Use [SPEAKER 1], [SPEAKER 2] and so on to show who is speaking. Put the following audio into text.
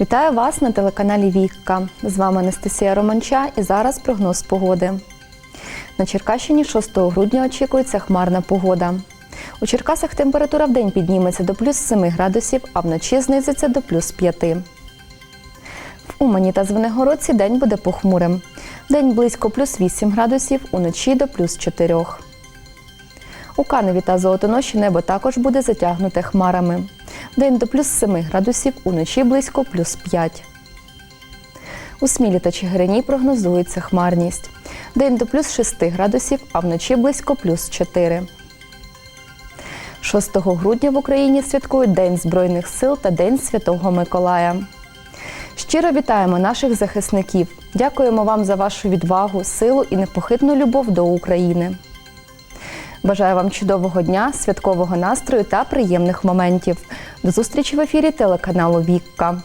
[SPEAKER 1] Вітаю вас на телеканалі Вікка. З вами Анастасія Романча і зараз прогноз погоди. На Черкащині 6 грудня очікується хмарна погода. У Черкасах температура в день підніметься до плюс 7 градусів, а вночі знизиться до плюс 5. В Умані та Звенигородці день буде похмурим. День близько плюс 8 градусів, уночі до плюс 4. У Каневі та Золотоноші небо також буде затягнуте хмарами. День до плюс 7 градусів, уночі близько плюс 5. У Смілі та Чигирині прогнозується хмарність. День до плюс 6 градусів, а вночі близько плюс 4. 6 грудня в Україні святкують День Збройних сил та День Святого Миколая. Щиро вітаємо наших захисників. Дякуємо вам за вашу відвагу, силу і непохитну любов до України. Бажаю вам чудового дня, святкового настрою та приємних моментів. До зустрічі в ефірі телеканалу Вікка.